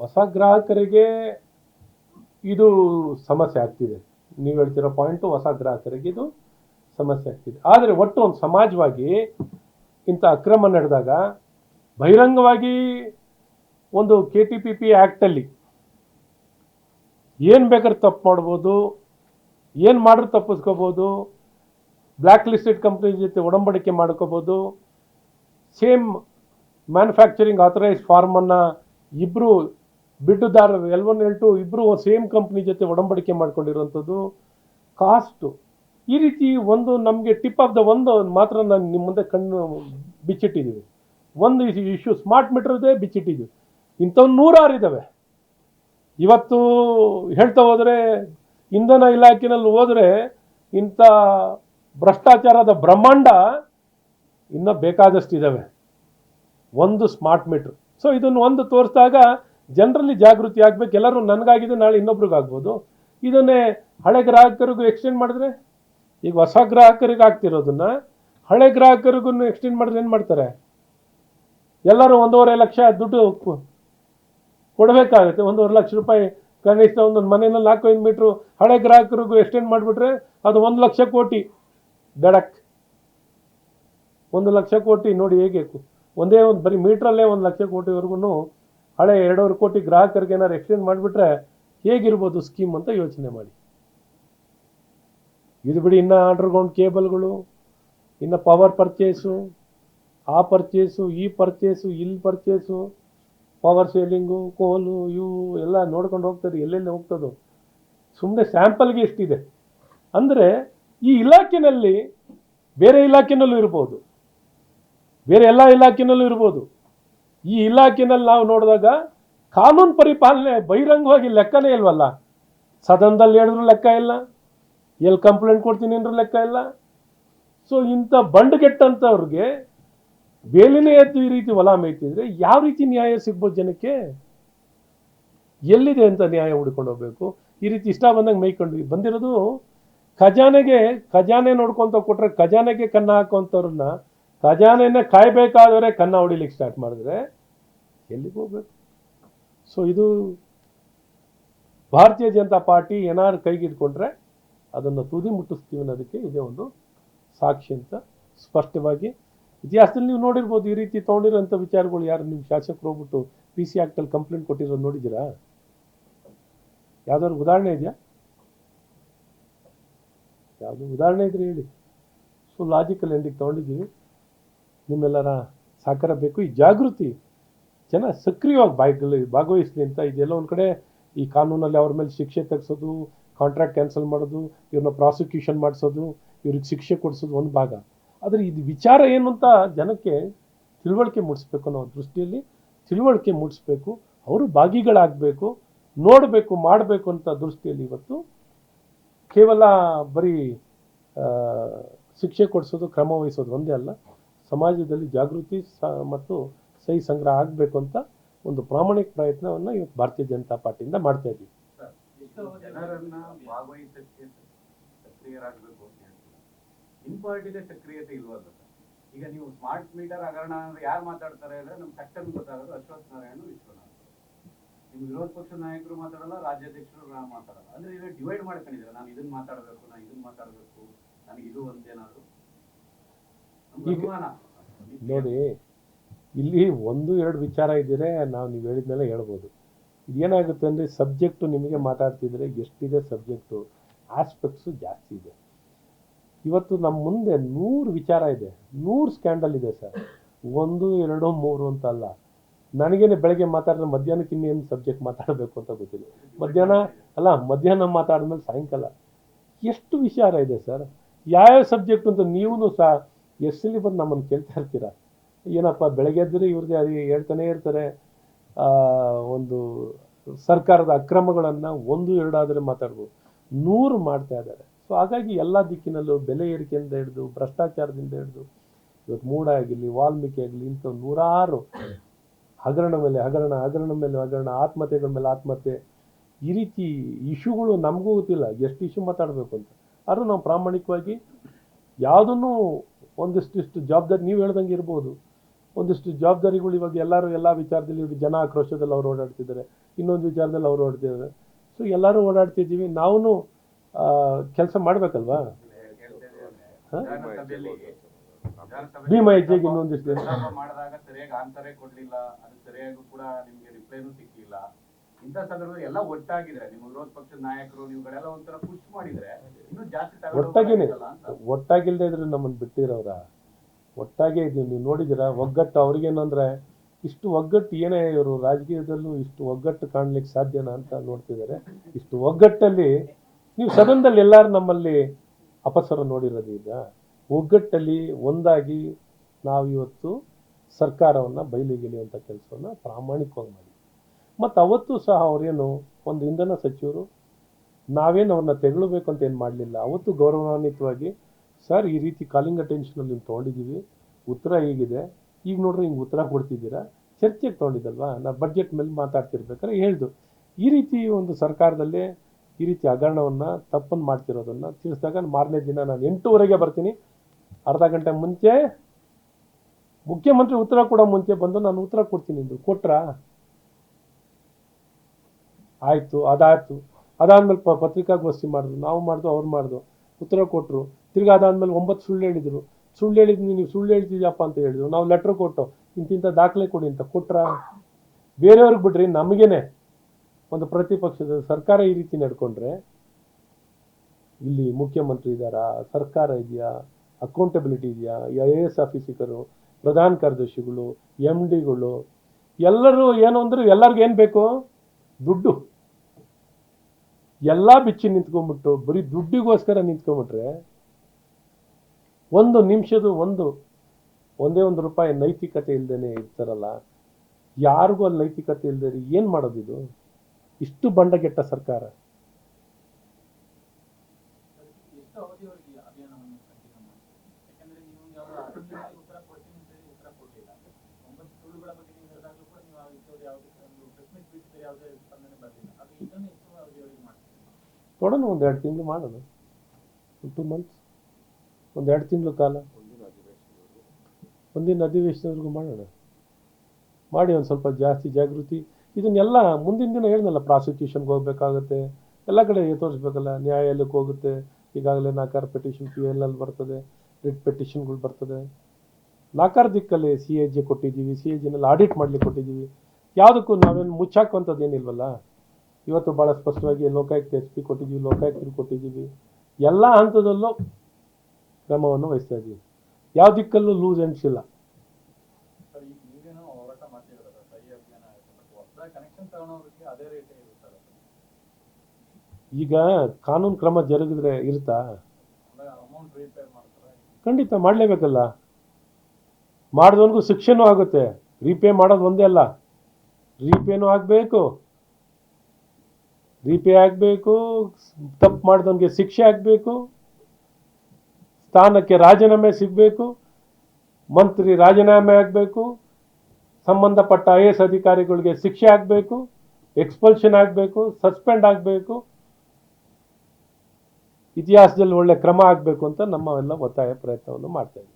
ಹೊಸ ಗ್ರಾಹಕರಿಗೆ ಇದು ಸಮಸ್ಯೆ ಆಗ್ತಿದೆ. ನೀವು ಹೇಳ್ತಿರೋ ಪಾಯಿಂಟು ಹೊಸ ಗ್ರಾಹಕರಿಗೆ ಇದು ಸಮಸ್ಯೆ ಆಗ್ತಿದೆ. ಆದರೆ ಒಟ್ಟು ಒಂದು ಸಮಾಜವಾಗಿ ಇಂಥ ಅಕ್ರಮ ನಡೆದಾಗ ಬಹಿರಂಗವಾಗಿ ಒಂದು ಕೆ ಟಿ ಪಿ ಪಿ ಆ್ಯಕ್ಟಲ್ಲಿ ಏನು ಬೇಕಾದ್ರೆ ತಪ್ಪು ಮಾಡ್ಬೋದು, ಏನು ಮಾಡಿದ್ರೆ ತಪ್ಪಿಸ್ಕೋಬೋದು ಬ್ಲ್ಯಾಕ್ ಲಿಸ್ಟೆಡ್ ಕಂಪ್ನಿ ಜೊತೆ ಒಡಂಬಡಿಕೆ ಮಾಡ್ಕೋಬೋದು ಸೇಮ್ ಮ್ಯಾನುಫ್ಯಾಕ್ಚರಿಂಗ್ ಆಥರೈಸ್ ಫಾರ್ಮನ್ನು ಇಬ್ಬರು ಬಿಡ್ಡುದಾರರು ಎಲ್ ಒನ್ ಎಲ್ ಟು ಇಬ್ಬರು ಸೇಮ್ ಕಂಪ್ನಿ ಜೊತೆ ಒಡಂಬಡಿಕೆ ಮಾಡ್ಕೊಂಡಿರುವಂಥದ್ದು ಕಾಸ್ಟು ಈ ರೀತಿ ಒಂದು ನಮಗೆ ಟಿಪ್ ಆಫ್ ದ ಒಂದು ಮಾತ್ರ ನಾನು ನಿಮ್ಮ ಮುಂದೆ ಕಣ್ಣು ಬಿಚ್ಚಿಟ್ಟಿದ್ದೀವಿ ಒಂದು ಇಶ್ಯೂ ಸ್ಮಾರ್ಟ್ ಮೀಟರ್ದೇ ಬಿಚ್ಚಿಟ್ಟಿದ್ದೀವಿ ಇಂಥವ್ ನೂರಾರು ಇದ್ದಾವೆ ಇವತ್ತು ಹೇಳ್ತಾ ಹೋದರೆ ಇಂಧನ ಇಲಾಖೆನಲ್ಲಿ ಹೋದರೆ ಇಂಥ ಭ್ರಷ್ಟಾಚಾರದ ಬ್ರಹ್ಮಾಂಡ ಇನ್ನೂ ಬೇಕಾದಷ್ಟಿದ್ದಾವೆ ಒಂದು ಸ್ಮಾರ್ಟ್ ಮೀಟ್ರ್ ಸೊ ಇದನ್ನು ಒಂದು ತೋರಿಸಿದಾಗ ಜನರಲ್ಲಿ ಜಾಗೃತಿ ಆಗ್ಬೇಕು, ಎಲ್ಲರೂ ನನಗಾಗಿದೆ ನಾಳೆ ಇನ್ನೊಬ್ರಿಗೆ ಆಗ್ಬೋದು. ಇದನ್ನೇ ಹಳೆ ಗ್ರಾಹಕರಿಗೂ ಎಕ್ಸ್ಟೆಂಡ್ ಮಾಡಿದ್ರೆ, ಈಗ ಹೊಸ ಗ್ರಾಹಕರಿಗೆ ಆಗ್ತಿರೋದನ್ನ ಹಳೆ ಗ್ರಾಹಕರಿಗೂ ಎಕ್ಸ್ಟೆಂಡ್ ಮಾಡಿದ್ರೆ ಏನು ಮಾಡ್ತಾರೆ? ಎಲ್ಲರೂ ಒಂದೂವರೆ ಲಕ್ಷ ದುಡ್ಡು ಕೊಡಬೇಕಾಗುತ್ತೆ. ಒಂದೂವರೆ ಲಕ್ಷ ರೂಪಾಯಿ ಕನಿಷ್ಠ ಒಂದೊಂದು ಮನೆಯಲ್ಲಿ ನಾಲ್ಕೈದು ಮೀಟ್ರು ಹಳೆ ಗ್ರಾಹಕರಿಗೂ ಎಕ್ಸ್ಟೆಂಡ್ ಮಾಡಿಬಿಟ್ರೆ ಅದು ಒಂದು ಲಕ್ಷ ಕೋಟಿ. ಬೆಡಕ್ ಒಂದು ಲಕ್ಷ ಕೋಟಿ ನೋಡಿ ಹೇಗೆ ಒಂದೇ ಒಂದು ಬರೀ ಮೀಟ್ರಲ್ಲೇ ಒಂದು ಲಕ್ಷ ಕೋಟಿವರೆಗೂ ಹಳೆ ಎರಡೂವರೆ ಕೋಟಿ ಗ್ರಾಹಕರಿಗೆ ಏನಾದ್ರು ಎಕ್ಸ್ಚೇಂಜ್ ಮಾಡಿಬಿಟ್ರೆ ಹೇಗಿರ್ಬೋದು ಸ್ಕೀಮ್ ಅಂತ ಯೋಚನೆ ಮಾಡಿ. ಇದು ಬಿಡಿ ಇನ್ನು ಅಂಡರ್ಗ್ರೌಂಡ್ ಕೇಬಲ್ಗಳು, ಇನ್ನು ಪವರ್ ಪರ್ಚೇಸು ಆ ಪರ್ಚೇಸು ಈ ಪರ್ಚೇಸು ಇಲ್ಲಿ ಪರ್ಚೇಸು ಪವರ್ ಸೇಲಿಂಗು ಕೋಲು ಇವು ಎಲ್ಲ ನೋಡ್ಕೊಂಡು ಹೋಗ್ತಾರೆ ಎಲ್ಲೆಲ್ಲಿ ಹೋಗ್ತದೋ. ಸುಮ್ಮನೆ ಸ್ಯಾಂಪಲ್ಗೆ ಎಷ್ಟಿದೆ ಅಂದರೆ ಈ ಇಲಾಖೆನಲ್ಲಿ ಬೇರೆ ಇಲಾಖೆನಲ್ಲೂ ಇರ್ಬೋದು. ಬೇರೆ ಎಲ್ಲ ಇಲಾಖೆನಲ್ಲೂ ಇರ್ಬೋದು. ಈ ಇಲಾಖೆನಲ್ಲಿ ನಾವು ನೋಡಿದಾಗ ಕಾನೂನು ಪರಿಪಾಲನೆ ಬಹಿರಂಗವಾಗಿ ಲೆಕ್ಕನೇ ಇಲ್ವಲ್ಲ? ಸದನದಲ್ಲಿ ಹೇಳಿದ್ರು ಲೆಕ್ಕ ಇಲ್ಲ. ಎಲ್ಲಿ ಕಂಪ್ಲೇಂಟ್ ಕೊಡ್ತೀನಿ ಅಂದ್ರೂ ಲೆಕ್ಕ ಇಲ್ಲ. ಸೊ ಇಂಥ ಬಂಡ್ಗೆಟ್ಟಂಥವ್ರಿಗೆ ಬೇಲಿನೇ ಎದ್ದು ಈ ರೀತಿ ಹೊಲ ಮೇಯ್ತಿದ್ರೆ ಯಾವ ರೀತಿ ನ್ಯಾಯ ಸಿಗ್ಬೋದು ಜನಕ್ಕೆ? ಎಲ್ಲಿದೆ ಅಂತ ನ್ಯಾಯ ಹುಡ್ಕೊಂಡು ಹೋಗ್ಬೇಕು? ಈ ರೀತಿ ಇಷ್ಟ ಬಂದಂಗೆ ಮೇಯ್ಕೊಂಡ್ವಿ ಬಂದಿರೋದು ಖಜಾನೆಗೆ, ಖಜಾನೆ ನೋಡ್ಕೊತ ಕೊಟ್ಟರೆ ಖಜಾನೆಗೆ ಕನ್ನ ಹಾಕೋಂಥವ್ರನ್ನ ಖಜಾನೆನ ಕಾಯಬೇಕಾದರೆ ಕನ್ನ ಹೊಡಿಲಿಕ್ಕೆ ಸ್ಟಾರ್ಟ್ ಮಾಡಿದ್ರೆ ಎಲ್ಲಿಗೆ ಹೋಗ್ಬೇಕು? ಸೊ ಇದು ಭಾರತೀಯ ಜನತಾ ಪಾರ್ಟಿ ಏನಾದ್ರು ಕೈಗಿಟ್ಕೊಂಡ್ರೆ ಅದನ್ನು ತುದಿ ಮುಟ್ಟಿಸ್ತೀವಿ ಅನ್ನೋದಕ್ಕೆ ಇದೇ ಒಂದು ಸಾಕ್ಷಿ ಅಂತ ಸ್ಪಷ್ಟವಾಗಿ ಇತಿಹಾಸದಲ್ಲಿ ನೀವು ನೋಡಿರ್ಬೋದು ಈ ರೀತಿ ತೊಗೊಂಡಿರೋಂಥ ವಿಚಾರಗಳು ಯಾರು ನೀವು ಶಾಸಕರು ಹೋಗ್ಬಿಟ್ಟು ಪಿ ಸಿ ಆ್ಯಕ್ಟಲ್ಲಿ ಕಂಪ್ಲೇಂಟ್ ಕೊಟ್ಟಿರೋದು ನೋಡಿದ್ದೀರಾ? ಯಾವುದಾದ್ರು ಉದಾಹರಣೆ ಇದೆಯಾ? ಯಾವುದು ಉದಾಹರಣೆ ಇದ್ರೆ ಹೇಳಿ. ಸೊ ಲಾಜಿಕಲ್ ಎಂಡಿಗೆ ತೊಗೊಂಡಿದ್ದೀವಿ. ನಿಮ್ಮೆಲ್ಲರ ಸಹಕಾರ ಬೇಕು. ಈ ಜಾಗೃತಿ ಜನ ಸಕ್ರಿಯವಾಗಿ ಬಾಯ್ಗಲ್ಲಿ ಭಾಗವಹಿಸ್ಲಿ ಅಂತ ಇದೆಲ್ಲ ಒಂದು ಕಡೆ ಈ ಕಾನೂನಲ್ಲಿ ಅವ್ರ ಮೇಲೆ ಶಿಕ್ಷೆ ತೆಗೆಸೋದು ಕಾಂಟ್ರಾಕ್ಟ್ ಕ್ಯಾನ್ಸಲ್ ಮಾಡೋದು, ಇವ್ರನ್ನ ಪ್ರಾಸಿಕ್ಯೂಷನ್ ಮಾಡಿಸೋದು, ಇವ್ರಿಗೆ ಶಿಕ್ಷೆ ಕೊಡಿಸೋದು ಒಂದು ಭಾಗ. ಆದರೆ ಇದು ವಿಚಾರ ಏನು ಅಂತ ಜನಕ್ಕೆ ತಿಳುವಳಿಕೆ ಮೂಡಿಸ್ಬೇಕು ಅನ್ನೋ ದೃಷ್ಟಿಯಲ್ಲಿ ತಿಳುವಳಿಕೆ ಮೂಡಿಸ್ಬೇಕು, ಅವರು ಭಾಗಿಗಳಾಗಬೇಕು, ನೋಡಬೇಕು, ಮಾಡಬೇಕು ಅಂತ ದೃಷ್ಟಿಯಲ್ಲಿ ಇವತ್ತು ಕೇವಲ ಬರೀ ಶಿಕ್ಷೆ ಕೊಡಿಸೋದು, ಕ್ರಮ ವಹಿಸೋದು ಒಂದೇ ಅಲ್ಲ. ಸಮಾಜದಲ್ಲಿ ಜಾಗೃತಿ ಮತ್ತು ಸಹಿ ಸಂಗ್ರಹ ಆಗಬೇಕು ಅಂತ ಒಂದು ಪ್ರಾಮಾಣಿಕ ಪ್ರಯತ್ನವನ್ನು ಇವತ್ತು ಭಾರತೀಯ ಜನತಾ ಪಾರ್ಟಿಯಿಂದ ಮಾಡ್ತಾ ಇದ್ದೀವಿ. ಸಕ್ರಿಯತೆ ಈಗ ನೀವು ಸ್ಮಾರ್ಟ್ ಮೀಟರ್ ಹಗರಣ ಅಂದ್ರೆ ಯಾರು ಮಾತಾಡ್ತಾರೆ ಅಂದ್ರೆ ನಮ್ಮ ಸೆಕ್ಟರ್ ಗೊತ್ತಾಗೋದು ಅಶ್ವಥ್ ನಾರಾಯಣ ವಿಶ್ವನಾಥ್. ನಿಮ್ ವಿರೋಧ ಪಕ್ಷ ನಾಯಕರು ಮಾತಾಡಲ್ಲ, ರಾಜ್ಯಾಧ್ಯಕ್ಷರು ಮಾತಾಡಲ್ಲ. ಅಂದ್ರೆ ಈಗ ಡಿವೈಡ್ ಮಾಡ್ಕೊಂಡಿದ್ರೆ ನಾನು ಇದನ್ನ ಮಾತಾಡಬೇಕು, ನಾನು ಇದನ್ನ ಮಾತಾಡಬೇಕು, ನನಗೆ ಇದು ಒಂದೇನಾದ್ರು? ನೋಡಿ ಇಲ್ಲಿ ಒಂದು ಎರಡು ವಿಚಾರ ಇದ್ದರೆ ನಾವು ನೀವು ಹೇಳಿದ್ಮೇಲೆ ಹೇಳ್ಬೋದು. ಇದೇನಾಗುತ್ತೆ ಅಂದರೆ ಸಬ್ಜೆಕ್ಟು ನಿಮಗೆ ಮಾತಾಡ್ತಿದ್ರೆ ಎಷ್ಟಿದೆ ಸಬ್ಜೆಕ್ಟು? ಆಸ್ಪೆಕ್ಟ್ಸು ಜಾಸ್ತಿ ಇದೆ. ಇವತ್ತು ನಮ್ಮ ಮುಂದೆ ನೂರು ವಿಚಾರ ಇದೆ. ನೂರು ಸ್ಕ್ಯಾಂಡಲ್ ಇದೆ ಸರ್. ಒಂದು ಎರಡು ಮೂರು ಅಂತ ಅಲ್ಲ. ನನಗೇನೆ ಬೆಳಗ್ಗೆ ಮಾತಾಡಿದ್ರೆ ಮಧ್ಯಾಹ್ನಕ್ಕೆ ಇನ್ನೇನು ಸಬ್ಜೆಕ್ಟ್ ಮಾತಾಡಬೇಕು ಅಂತ ಗೊತ್ತಿಲ್ಲ. ಮಧ್ಯಾಹ್ನ ಅಲ್ಲ ಮಧ್ಯಾಹ್ನ ಮಾತಾಡಿದ್ಮೇಲೆ ಸಾಯಂಕಾಲ. ಎಷ್ಟು ವಿಚಾರ ಇದೆ ಸರ್? ಯಾವ್ಯಾವ ಸಬ್ಜೆಕ್ಟ್ ಅಂತ ನೀವು ಸಹ ಎಷ್ಟಲ್ಲಿ ಬಂದು ನಮ್ಮನ್ನು ಕೇಳ್ತಾ ಇರ್ತೀರಾ? ಏನಪ್ಪ, ಬೆಳಗ್ಗೆ ಎದ್ದರೆ ಇವ್ರದ್ದೇ ಅದು ಹೇಳ್ತಾನೆ ಇರ್ತಾರೆ. ಒಂದು ಸರ್ಕಾರದ ಅಕ್ರಮಗಳನ್ನು ಒಂದು ಎರಡಾದರೆ ಮಾತಾಡ್ಬೋದು. ನೂರು ಮಾಡ್ತಾ ಇದ್ದಾರೆ. ಸೊ ಹಾಗಾಗಿ ಎಲ್ಲ ದಿಕ್ಕಿನಲ್ಲೂ ಬೆಲೆ ಏರಿಕೆಯಿಂದ ಹಿಡಿದು, ಭ್ರಷ್ಟಾಚಾರದಿಂದ ಹಿಡಿದು ಇವತ್ತು ಮೂಡ ಆಗಿರಲಿ, ವಾಲ್ಮೀಕಿ ಆಗಲಿ ಇಂಥ ನೂರಾರು ಹಗರಣ ಮೇಲೆ ಹಗರಣ ಹಗರಣ ಮೇಲೆ ಹಗರಣ, ಆತ್ಮಹತ್ಯೆಗಳ ಮೇಲೆ ಆತ್ಮಹತ್ಯೆ, ಈ ರೀತಿ ಇಶ್ಯೂಗಳು ನಮಗೂ ಗೊತ್ತಿಲ್ಲ. ಎಷ್ಟು ಇಶ್ಯೂ ಮಾತಾಡಬೇಕು ಅಂತ. ಆದರೂ ನಾವು ಪ್ರಾಮಾಣಿಕವಾಗಿ ಯಾವುದನ್ನು ಒಂದಿಷ್ಟಿಷ್ಟು ಜವಾಬ್ದಾರಿ ನೀವು ಹೇಳ್ದಂಗೆ ಇರ್ಬೋದು. ಒಂದಿಷ್ಟು ಜವಾಬ್ದಾರಿಗಳು ಇವಾಗ ಎಲ್ಲರೂ ಎಲ್ಲ ವಿಚಾರದಲ್ಲಿ ಇವಾಗ ಜನ ಆಕ್ರೋಶದಲ್ಲಿ ಅವ್ರು ಓಡಾಡ್ತಿದ್ದಾರೆ. ಇನ್ನೊಂದು ವಿಚಾರದಲ್ಲಿ ಅವ್ರು ಓಡಾಡ್ತಿದ್ದಾರೆ. ಸೊ ಎಲ್ಲರೂ ಓಡಾಡ್ತಿದ್ದೀವಿ ನಾವು ಕೆಲಸ ಮಾಡಬೇಕಲ್ವಾ? ಭೀಮ ಹೆಜ್ಜೆಗೆ ಇನ್ನೊಂದಿಷ್ಟು ಮಾಡಿದಾಗ ಸರಿಯಾಗಿ ಆನ್ಸರೇ ಕೊಡ್ಲಿಲ್ಲ. ಅದು ಸರಿಯಾಗಿ ಕೂಡ ನಿಮಗೆ ರಿಪ್ಲೈನೂ ಸಿಕ್ಕಿಲ್ಲ ಇಂಥ ಸಂದರ್ಭದಲ್ಲಿ ಎಲ್ಲ ಒಟ್ಟಾಗಿದ್ರೆ ನಿಮ್ಮ ವಿರೋಧ ಪಕ್ಷದ ನಾಯಕರು ನೀವುಗಳೆಲ್ಲ ಒಂಥರ ಪುಷ್ ಮಾಡಿದ್ರೆ ಇನ್ನೂ ಜಾಸ್ತಿ ಒಟ್ಟಾಗಿನೇ. ಒಟ್ಟಾಗಿಲ್ದೇ ಇದ್ರೆ ನಮ್ಮನ್ನು ಬಿಟ್ಟಿರೋರ ಒಟ್ಟಾಗೆ ಇದೀವಿ ನೀವು ನೋಡಿದಿರಾ ಒಗ್ಗಟ್ಟು ಅವ್ರಿಗೇನಂದ್ರೆ ಇಷ್ಟು ಒಗ್ಗಟ್ಟು ಏನೇ ಇವರು ರಾಜಕೀಯದಲ್ಲೂ ಇಷ್ಟು ಒಗ್ಗಟ್ಟು ಕಾಣ್ಲಿಕ್ಕೆ ಸಾಧ್ಯನಾ ಅಂತ ನೋಡ್ತಿದ್ದಾರೆ. ಇಷ್ಟು ಒಗ್ಗಟ್ಟಲ್ಲಿ ನೀವು ಸದನದಲ್ಲಿ ಎಲ್ಲರೂ ನಮ್ಮಲ್ಲಿ ಅಪಸರ ನೋಡಿರೋದು ಈಗ. ಒಗ್ಗಟ್ಟಲ್ಲಿ ಒಂದಾಗಿ ನಾವು ಇವತ್ತು ಸರ್ಕಾರವನ್ನು ಅಂತ ಕೆಲಸವನ್ನು ಪ್ರಾಮಾಣಿಕವಾಗಿ ಮಾಡಿ ಮತ್ತು ಅವತ್ತು ಸಹ ಅವರೇನು, ಒಂದು ಇಂಧನ ಸಚಿವರು, ನಾವೇನು ಅವ್ರನ್ನ ತೆಗಳಬೇಕು ಅಂತ ಏನು ಮಾಡಲಿಲ್ಲ. ಅವತ್ತು ಗೌರವಾನ್ವಿತವಾಗಿ, ಸರ್, ಈ ರೀತಿ ಕಾಲಿಂಗ್ ಅಟೆನ್ಷನಲ್ಲಿ ನೀವು ತೊಗೊಂಡಿದ್ದೀವಿ, ಉತ್ತರ ಹೇಗಿದೆ, ಈಗ ನೋಡ್ರಿ ಹಿಂಗೆ ಉತ್ತರ ಕೊಡ್ತಿದ್ದೀರಾ, ಚರ್ಚೆಗೆ ತೊಗೊಂಡಿದ್ದಲ್ವಾ, ನಾ ಬಡ್ಜೆಟ್ ಮೇಲೆ ಮಾತಾಡ್ತಿರ್ಬೇಕಾದ್ರೆ ಹೇಳ್ದು. ಈ ರೀತಿ ಒಂದು ಸರ್ಕಾರದಲ್ಲೇ ಈ ರೀತಿ ಹಗರಣವನ್ನು ತಪ್ಪನ್ನು ಮಾಡ್ತಿರೋದನ್ನು ತಿಳಿಸಿದಾಗ ಮಾರನೇ ದಿನ ನಾನು ಎಂಟೂವರೆಗೆ ಬರ್ತೀನಿ. ಅರ್ಧ ಗಂಟೆ ಮುಂಚೆ ಮುಖ್ಯಮಂತ್ರಿ ಉತ್ತರ ಕೊಡೋ ಮುಂಚೆ ಬಂದು ನಾನು ಉತ್ತರ ಕೊಡ್ತೀನಿ ಅಂದ್ರು. ಕೊಟ್ರಾ? ಆಯಿತು, ಅದಾಯಿತು. ಅದಾದ್ಮೇಲೆ ಪ ಪತ್ರಿಕಾಗೋಷ್ಠಿ ಮಾಡಿದ್ರು. ನಾವು ಮಾಡಿದ್ರು ಅವ್ರು ಮಾಡಿದ್ರು ಉತ್ತರ ಕೊಟ್ಟರು ತಿರ್ಗಿ ಅದಾದ್ಮೇಲೆ ಒಂಬತ್ತು ಸುಳ್ಳು ಹೇಳಿದರು. ಸುಳ್ಳು ಹೇಳಿದ್ನಿ ನೀವು ಸುಳ್ಳು ಹೇಳ್ತಿದ್ಯಪ್ಪ ಅಂತ ಹೇಳಿದ್ರು. ನಾವು ಲೆಟ್ರ್ ಕೊಟ್ಟು ಇಂತಿಂಥ ದಾಖಲೆ ಕೊಡಿ ಅಂತ ಕೊಟ್ರ? ಬೇರೆಯವ್ರಿಗೆ ಬಿಡ್ರಿ, ನಮಗೇನೆ. ಒಂದು ಪ್ರತಿಪಕ್ಷದ ಸರ್ಕಾರ ಈ ರೀತಿ ನಡ್ಕೊಂಡ್ರೆ, ಇಲ್ಲಿ ಮುಖ್ಯಮಂತ್ರಿ ಇದ್ದಾರಾ? ಸರ್ಕಾರ ಇದೆಯಾ? ಅಕೌಂಟಬಿಲಿಟಿ ಇದೆಯಾ? ಐ ಎ ಎಸ್ ಆಫೀಸರು ಪ್ರಧಾನ ಕಾರ್ಯದರ್ಶಿಗಳು ಎಂ ಡಿಗಳು ಎಲ್ಲರೂ ಏನು ಅಂದರೂ ಎಲ್ಲರಿಗೂ ಏನು ಬೇಕು? ದುಡ್ಡು. ಎಲ್ಲ ಬಿಚ್ಚಿ ನಿಂತ್ಕೊಂಡ್ಬಿಟ್ಟು, ಬರೀ ದುಡ್ಡಿಗೋಸ್ಕರ ನಿಂತ್ಕೊಂಡ್ಬಿಟ್ರೆ, ಒಂದು ನಿಮಿಷದ ಒಂದು, ಒಂದೇ ಒಂದು ರೂಪಾಯಿ ನೈತಿಕತೆ ಇಲ್ಲದೇ ಇರ್ತಾರಲ್ಲ, ಯಾರಿಗೂ ಅಲ್ಲಿ ನೈತಿಕತೆ ಇಲ್ಲದೆ ಏನು ಮಾಡೋದಿದು? ಇಷ್ಟು ಬಂಡಗೆಟ್ಟ ಸರ್ಕಾರ ಎಷ್ಟು ಅವಧಿಯವರೆಗೆ ಈ ಅಭಿಯಾನವನ್ನು ಕಂಟಿನ್ಯೂ ಮಾಡ್ತೀವಿ ಯಾಕಂದ್ರೆ ನೀವು ಯಾವ ಅರಣ್ಯದಲ್ಲಿ ಉತ್ತರ ಕೊಡ್ತೀನಿ ಅಂತ ಹೇಳಿ ಉತ್ತರ ಕೊಡಲಿಲ್ಲ ಒಂಬತ್ತು ಸುಳ್ಳುಗಳ ಬಗ್ಗೆ ನೀವು ಹೇಳಿದಾಗಲೂ ಕೂಡ ನೀವು ಆ ವಿಷಯದ ಯಾವುದೇ ಒಂದು ಪ್ರೆಸ್ ಮೀಟ್ ಬಿಟ್ಟಿದ್ರೆ ಯಾವುದೇ ಸ್ಪಂದನೆ ಬರಲಿಲ್ಲ ಅದು ಇದನ್ನು ಎಷ್ಟು ಅವಧಿಯವರೆಗೆ ಮಾಡ್ತೀವಿ ನೋಡೋಣ ಒಂದು ಎರಡು ತಿಂಗಳು ಮಾಡೋಣ. ಟು ಮಂತ್ಸ್ ಒಂದು ಎರಡು ತಿಂಗಳು ಕಾಲ. ಮುಂದಿನ ಅಧಿವೇಶನವರೆಗೂ ಮಾಡೋಣ. ಮಾಡಿ ಒಂದು ಸ್ವಲ್ಪ ಜಾಸ್ತಿ ಜಾಗೃತಿ. ಇದನ್ನೆಲ್ಲ ಮುಂದಿನ ದಿನ ಹೇಳಿದ್ನಲ್ಲ ಪ್ರಾಸಿಕ್ಯೂಷನ್ಗೆ ಹೋಗಬೇಕಾಗುತ್ತೆ. ಎಲ್ಲ ಕಡೆ ತೋರಿಸ್ಬೇಕಲ್ಲ, ನ್ಯಾಯಾಲಯಕ್ಕೆ ಹೋಗುತ್ತೆ. ಈಗಾಗಲೇ ನಾಕಾರ ಪೆಟಿಷನ್ ಪಿ ಎಲ್ ಅಲ್ಲಿ ಬರ್ತದೆ ರಿಟ್ ಪೆಟಿಷನ್ಗಳು ಬರ್ತದೆ. ನಾಕಾರ ದಿಕ್ಕಲ್ಲಿ ಸಿ ಎ ಜಿ ಕೊಟ್ಟಿದ್ದೀವಿ ಸಿ ಎ ಜಿನಲ್ಲಿ ಆಡಿಟ್ ಮಾಡಲಿಕ್ಕೆ ಕೊಟ್ಟಿದ್ದೀವಿ. ಯಾವುದಕ್ಕೂ ನಾವೇನು ಮುಚ್ಚಾಕುವಂಥದ್ದು ಏನಿಲ್ವಲ್ಲ? ಇವತ್ತು ಭಾಳ ಸ್ಪಷ್ಟವಾಗಿ ಲೋಕಾಯುಕ್ತ ಎಸ್ ಪಿ ಕೊಟ್ಟಿದ್ದೀವಿ ಲೋಕಾಯುಕ್ತರು ಕೊಟ್ಟಿದ್ದೀವಿ. ಎಲ್ಲ ಹಂತದಲ್ಲೂ ಕ್ರಮವನ್ನು ವಹಿಸ್ತಾ ಇದ್ದೀವಿ. ಯಾವ ದಿಕ್ಕಲ್ಲೂ ಲೂಸ್ ಎಂಡ್ಸ್ ಇಲ್ಲ. ಈಗ ಕಾನೂನು ಕ್ರಮ ಜರುಗಿದ್ರೆ ಇರ್ತಾ ಖಂಡಿತ ಮಾಡಲೇಬೇಕಲ್ಲ. ಮಾಡಿದವನಿಗೂ ಶಿಕ್ಷೆನೂ ಆಗುತ್ತೆ. ರೀಪೇ ಮಾಡೋದು ಒಂದೇ ಅಲ್ಲ. ರೀಪೇನೂ ಆಗಬೇಕು. ರೀಪೇ ಆಗಬೇಕು, ತಪ್ಪು ಮಾಡಿದವನಿಗೆ ಶಿಕ್ಷೆ ಆಗಬೇಕು, ಸ್ಥಾನಕ್ಕೆ ರಾಜೀನಾಮೆ ಸಿಗಬೇಕು, ಮಂತ್ರಿ ರಾಜೀನಾಮೆ ಆಗಬೇಕು, ಸಂಬಂಧಪಟ್ಟ ಐ ಎಸ್ ಅಧಿಕಾರಿಗಳಿಗೆ ಶಿಕ್ಷೆ ಆಗಬೇಕು, ಎಕ್ಸ್ಪಲ್ಷನ್ ಆಗಬೇಕು, ಸಸ್ಪೆಂಡ್ ಆಗಬೇಕು. ಇತಿಹಾಸದಲ್ಲಿ ಒಳ್ಳೆ ಕ್ರಮ ಆಗಬೇಕು ಅಂತ ನಮ್ಮ ಎಲ್ಲ ಒತ್ತಾಯ ಪ್ರಯತ್ನವನ್ನು ಮಾಡ್ತಾ ಇದ್ದೀವಿ.